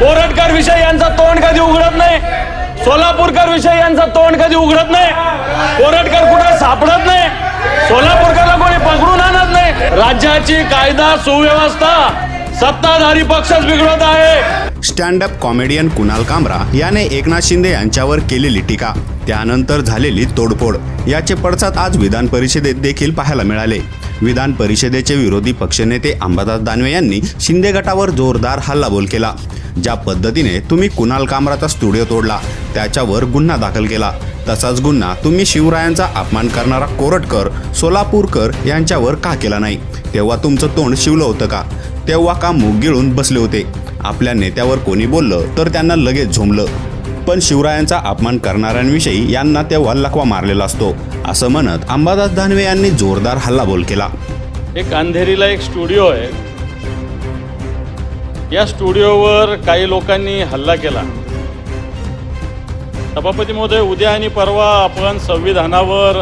कोरटकर विषय यांचा तोंड कधी उघडत नाही? सोलापूरकर विषय यांचा तोंड कधी उघडत नाही? कोरटकर कुठे सापडत नाही? सोलापूरकरला कोणी पकडून आणत नाही? राज्याची कायदा सुव्यवस्था सत्ताधारी पक्षच बिघडत आहे. Stand up comedian Kunal Kamra याने एकनाथ शिंदे यांच्यावर केलेली टीका. त्यानंतर झालेली तोडफोड. याचे पडसाद आज विधान परिषदेत देखील पाहायला मिळाले. विधान परिषदेचे विरोधी पक्षनेते अंबादास दानवे यांनी शिंदे गटावर जोरदार हल्लाबोल केला. ज्या पद्धतीने तुम्ही कुणाल कामराचा स्टुडिओ तोडला त्याच्यावर गुन्हा दाखल केला. तसाच गुन्हा तुम्ही शिवरायांचा अपमान करणारा कोरटकर सोलापूरकर यांच्यावर का केला नाही? तेव्हा तुमचं तोंड शिवलं होतं का? तेव्हा का मूग गिळून बसले होते. आपल्या नेत्यावर कोणी बोललं तर त्यांना लगेच झोंबलं. पण शिवरायांचा अपमान करणाऱ्यांविषयी यांना तेव्हा लकवा मारलेला असतो असं म्हणत अंबादास दानवे यांनी जोरदार हल्लाबोल केला. एक अंधेरीला एक स्टुडिओ आहे. या स्टुडिओवर काही लोकांनी हल्ला केला. सभापती महोदय उद्या आणि परवा आपण संविधानावर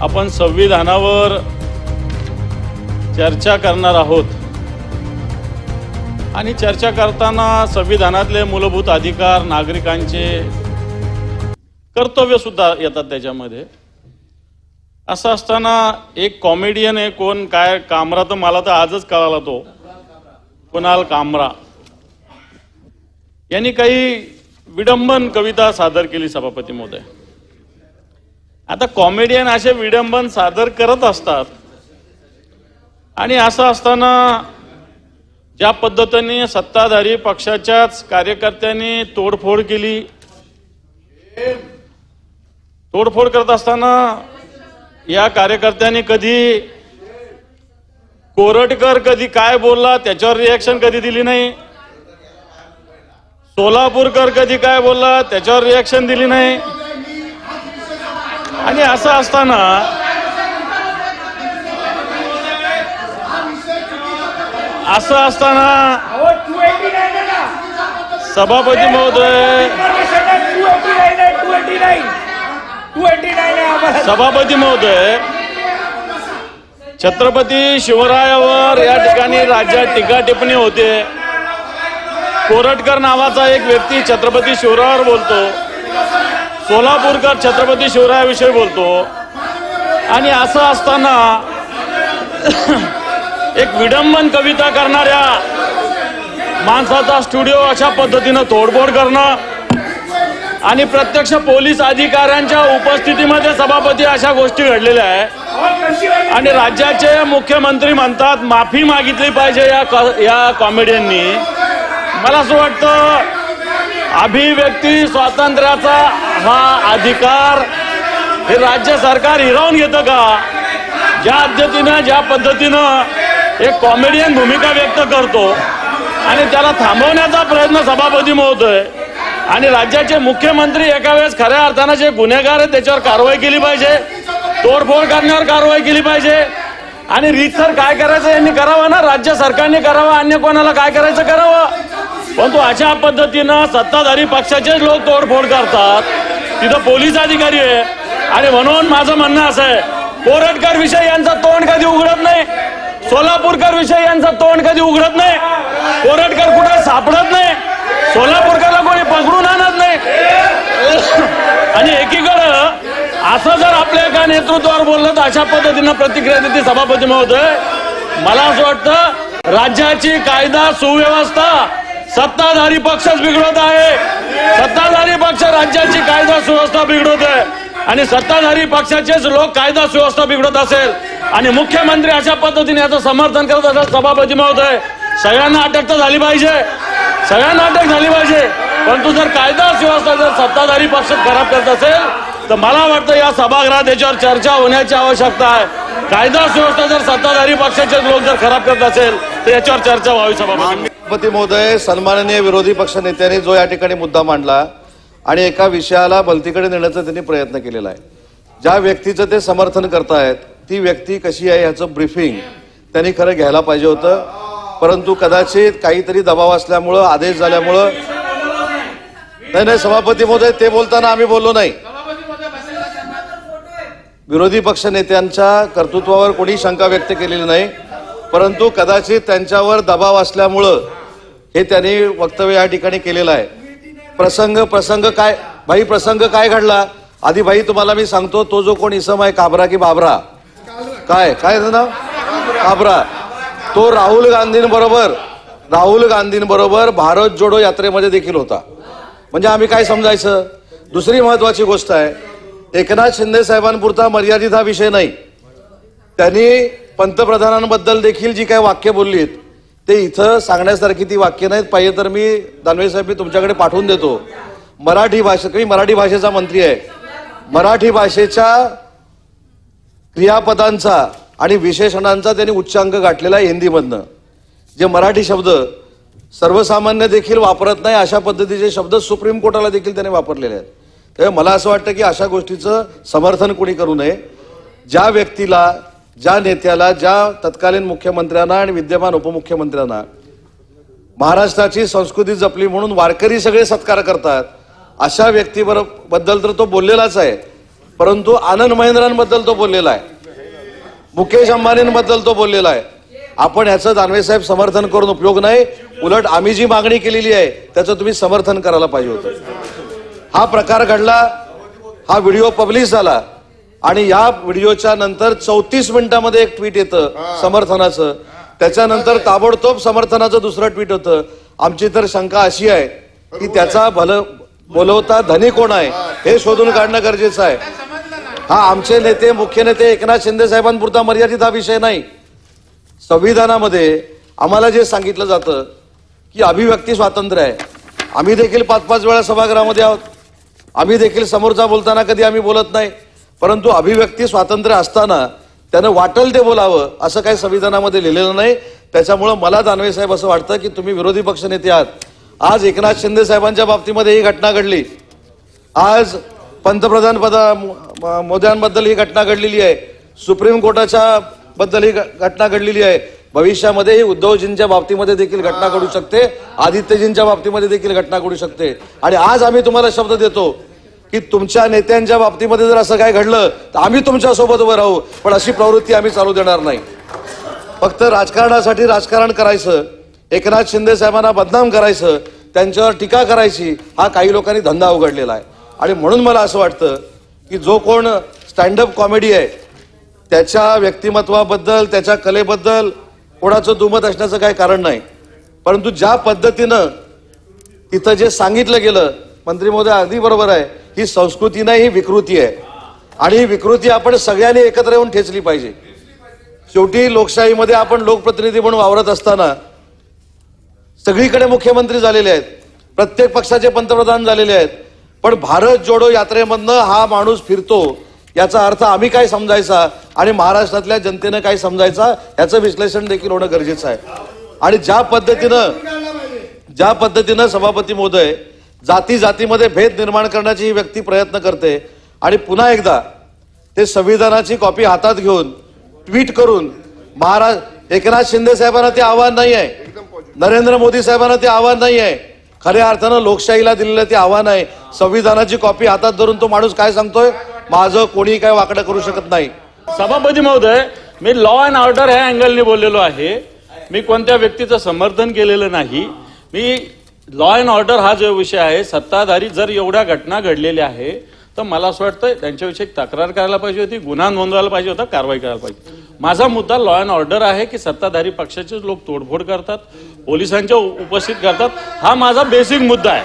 आपण संविधानावर चर्चा करणार आहोत. आणि चर्चा करताना संविधानातले मूलभूत अधिकार नागरिकांचे कर्तव्य सुद्धा येतात त्याच्यामध्ये. असं असताना एक कॉमेडियन आहे कोण? काय? कामरा तर मला तर आजच कळाला तो. कुणाल कामरा. यांनी काही विडंबन कविता सादर केली सभापती महोदय. आता कॉमेडियन असे विडंबन सादर करत असतात. आणि असं असताना ज्या पद्धतीने सत्ताधारी पक्षाच्याच कार्यकर्त्यांनी तोडफोड केली तोडफोड करत असताना या कार्यकर्त्यांनी कधी कोरटकर कधी काय बोलला त्याच्यावर रिॲक्शन कधी दिली नाही. सोलापूरकर कधी काय बोलला त्याच्यावर रिॲक्शन दिली नाही. आणि असं असताना असं असताना सभापती महोदय सभापती महोदय छत्रपती शिवरायावर या ठिकाणी राज्यात टीका टिप्पणी होते. कोरटकर नावाचा एक व्यक्ती छत्रपती शिवरायावर बोलतो. सोलापूरकर छत्रपती शिवरायाविषयी बोलतो. आणि असं असताना एक विडंबन कविता करणाऱ्या माणसाचा स्टुडिओ अशा पद्धतीनं तोडफोड करणं आणि प्रत्यक्ष पोलीस अधिकाऱ्यांच्या उपस्थितीमध्ये सभापती अशा गोष्टी घडलेल्या आहे. आणि राज्याचे मुख्यमंत्री म्हणतात माफी मागितली पाहिजे या कॉ- या कॉमेडियननी. मला असं वाटतं अभिव्यक्ती स्वातंत्र्याचा हा अधिकार हे राज्य सरकार हिरावून घेतं का? ज्या पद्धतीनं ज्या पद्धतीनं एक कॉमेडियन भूमिका व्यक्त करतो आणि त्याला थांबवण्याचा प्रयत्न सभापती महोदय आणि राज्याचे मुख्यमंत्री एका वेळेस खऱ्या अर्थानं जे गुन्हेगार आहेत त्याच्यावर कारवाई केली पाहिजे. तोडफोड करण्यावर कारवाई केली पाहिजे. आणि रीतसर काय करायचं यांनी करावं ना? राज्य सरकारने करावं अन्य कोणाला काय करायचं करावं. परंतु अशा पद्धतीनं सत्ताधारी पक्षाचेच लोक तोडफोड करतात. तिथं पोलीस अधिकारी आहे. आणि म्हणून माझं म्हणणं असं आहे कोरटकर विषय यांचा तोंड कधी उघडत नाही? सोलापूरकर विषय यांचा तोंड कधी उघडत नाही कोरटकर कुठे सापडत नाही सोलापूरकरला कोणी पकडून आणत नाही आणि एकीकडं असं जर नेतृत्वावर बोललं तर अशा पद्धतीनं प्रतिक्रिया देते सभापती महोदय. मला असं वाटतं राज्याची कायदा सुव्यवस्था सत्ताधारी पक्षच बिघडवत आहे. सत्ताधारी पक्ष राज्याची कायदा सुव्यवस्था बिघडवत आहे. आणि सत्ताधारी पक्षाचेच लोक कायदा सुव्यवस्था बिघडत असेल. आणि मुख्यमंत्री अशा पद्धतीने याचं समर्थन करत असेल सभापती महोदय. सगळ्यांना अटक तर झाली पाहिजे. सगळ्यांना अटक झाली पाहिजे. परंतु जर कायदा सुव्यवस्था जर सत्ताधारी पक्ष खराब करत असेल तर मला वाटतं या सभागृहात याच्यावर चर्चा होण्याची आवश्यकता आहे. कायदा सुव्यवस्था जर सत्ताधारी पक्षाचे लोक जर खराब करत असेल तर याच्यावर चर्चा व्हावी सभापती महोदय सन्माननीय विरोधी पक्ष नेत्यांनी जो या ठिकाणी मुद्दा मांडला आणि एका विषयाला भलतीकडे नेण्याचा त्यांनी प्रयत्न केलेला आहे. ज्या व्यक्तीचं ते समर्थन करतायत ती व्यक्ती कशी आहे ह्याचं ब्रीफिंग त्यांनी खरं घ्यायला पाहिजे होतं. परंतु कदाचित काहीतरी दबाव असल्यामुळं आदेश झाल्यामुळं नाही नाही सभापती महोदय ते बोलताना आम्ही बोललो नाही. विरोधी पक्ष नेत्यांच्या कर्तृत्वावर कोणी शंका व्यक्त केलेली नाही परंतु कदाचित त्यांच्यावर दबाव असल्यामुळं हे त्यांनी वक्तव्य या ठिकाणी केलेलं आहे. प्रसंग प्रसंग काय भाई प्रसंग काय घडला? आधी भाई तुम्हाला मी सांगतो तो जो कोण इसम आहे काबरा की बाबरा? काय काय नाव? काबरा. तो राहुल गांधींबरोबर राहुल गांधींबरोबर भारत जोडो यात्रेमध्ये देखील होता. म्हणजे आम्ही काय समजायचं? दुसरी महत्वाची गोष्ट आहे एकनाथ शिंदे साहेबांपुरता मर्यादित हा विषय नाही. त्यांनी पंतप्रधानांबद्दल देखील जी काही वाक्य बोललीत ते इथं सांगण्यासारखी ती वाक्य नाहीत. पाहिजे तर मी दानवे साहेब मी तुमच्याकडे पाठवून देतो. मराठी भाषेत मी मराठी भाषेचा मंत्री आहे. मराठी भाषेच्या क्रियापदांचा आणि विशेषणांचा त्यांनी उच्चांक गाठलेला आहे हिंदीमधनं. जे मराठी शब्द सर्वसामान्य देखील वापरत नाही अशा पद्धतीचे शब्द सुप्रीम कोर्टाला देखील त्यांनी वापरलेले आहेत. त्यामुळे मला असं वाटतं की अशा गोष्टीचं समर्थन कोणी करू नये. ज्या व्यक्तीला ज्या नेत्याला ज्या तत्कालीन मुख्यमंत्र्यांना आणि विद्यमान उपमुख्यमंत्र्यांना महाराष्ट्राची संस्कृती जपली म्हणून वारकरी सगळे सत्कार करतात अशा व्यक्तीबद्दल तर तो बोललेलाच आहे. परंतु आनंद महेंद्रांबद्दल तो बोललेला आहे. मुकेश अंबानींबद्दल तो बोललेला आहे. आपण याचं दानवे साहेब समर्थन करून उपयोग नाही. उलट आम्ही जी मागणी केलेली आहे त्याचं तुम्ही समर्थन करायला पाहिजे होतं. हा प्रकार घडला हा व्हिडिओ पब्लिश झाला आणि या व्हिडिओच्या नंतर चौतीस मिनिटामध्ये एक ट्विट येतं समर्थनाचं. त्याच्यानंतर ताबडतोब समर्थनाचं दुसरं ट्विट होतं. आमची तर शंका अशी आहे की त्याचा भल बोलवता धनी कोण आहे? हे. शोधून काढणं गरजेचं आहे. हा आमचे नेते मुख्य नेते एकनाथ शिंदे साहेबांपुरता मर्यादित हा विषय नाही. संविधानामध्ये आम्हाला जे सांगितलं जातं की अभिव्यक्ती स्वातंत्र्य आहे. आम्ही देखील पाच पाच वेळा सभागृहामध्ये आहोत. आम्ही देखील समोरचा बोलताना कधी आम्ही बोलत नाही परंतु अभिव्यक्ती स्वातंत्र्य असताना त्यानं वाटल ते बोलावं असं काही संविधानामध्ये लिहिलेलं नाही. त्याच्यामुळं मला दानवे साहेब असं वाटतं की तुम्ही विरोधी पक्षनेते आहात. आज एकनाथ शिंदे साहेबांच्या बाबतीमध्ये ही घटना घडली. आज पंतप्रधान पदा म- मोद्यांबद्दल ही घटना घडलेली आहे. सुप्रीम कोर्टाच्या बद्दल ही घ- घटना घडलेली आहे. भविष्यामध्ये उद्धवजींच्या बाबतीमध्ये देखील घटना घडू शकते आदित्यजींच्या बाबतीमध्ये देखील घटना घडू शकते. आणि आज आम्ही तुम्हाला शब्द देतो की तुमच्या नेत्यांच्या बाबतीमध्ये जर असं काय घडलं तर आम्ही तुमच्यासोबत उभं राहू पण अशी प्रवृत्ती आम्ही चालू देणार नाही. फक्त राजकारणासाठी राजकारण करायचं एकनाथ शिंदे साहेबांना बदनाम करायचं त्यांच्यावर टीका करायची हा काही लोकांनी धंदा उघडलेला आहे. आणि म्हणून मला असं वाटतं की जो कोण स्टँडअप कॉमेडी आहे त्याच्या व्यक्तिमत्वाबद्दल त्याच्या कलेबद्दल कोणाचं दुमत असण्याचं काही कारण नाही. परंतु ज्या पद्धतीनं तिथं जे सांगितलं गेलं मंत्री महोदय अगदी बरोबर आहे ही संस्कृती नाही ही विकृती आहे. आणि ही विकृती आपण सगळ्यांनी एकत्र येऊन ठेचली पाहिजे. शेवटी लोकशाहीमध्ये आपण लोकप्रतिनिधी म्हणून वावरत असताना सगळीकडे मुख्यमंत्री झालेले आहेत प्रत्येक पक्षाचे पंतप्रधान झालेले आहेत. पण भारत जोडो यात्रेमधनं हा माणूस फिरतो याचा अर्थ आम्ही काय समजायचा आणि महाराष्ट्रातल्या जनतेनं काय समजायचा याचं विश्लेषण देखील होणं गरजेचं आहे. आणि ज्या पद्धतीनं ज्या पद्धतीनं सभापती महोदय जाती जातीमध्ये भेद निर्माण करण्याची ही व्यक्ती प्रयत्न करते आणि पुन्हा एकदा ते संविधानाची कॉपी हातात घेऊन ट्विट करून महाराज एकनाथ शिंदे साहेबांना ते आव्हान नाही आहे. नरेंद्र मोदी साहेबांना ते आव्हान नाही आहे. खऱ्या अर्थानं लोकशाहीला दिलेलं ते आव्हान आहे. संविधानाची कॉपी हातात धरून तो माणूस काय सांगतोय? माझं कोणी काय वाकडं करू शकत नाही. सभापती महोदय मी लॉ अँड ऑर्डर ह्या अँगलने बोललेलो आहे. मी कोणत्या व्यक्तीचं समर्थन केलेलं नाही. मी लॉ अँड ऑर्डर हा जो विषय आहे सत्ताधारी जर एवढ्या घटना घडलेल्या आहे तर मला असं वाटतं त्यांच्याविषयी एक तक्रार करायला पाहिजे होती गुन्हा नोंदवायला पाहिजे होता कारवाई करायला पाहिजे माझा मुद्दा लॉ अँड ऑर्डर आहे की सत्ताधारी पक्षाचे लोक तोडफोड करतात पोलिसांच्या उपस्थित करतात. हा माझा बेसिक मुद्दा आहे.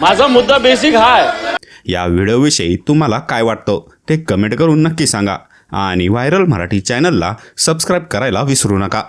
माझा मुद्दा बेसिक हा आहे. या व्हिडिओविषयी तुम्हाला काय वाटतं ते कमेंट करून नक्की सांगा. आणि व्हायरल मराठी चॅनलला सबस्क्राईब करायला विसरू नका.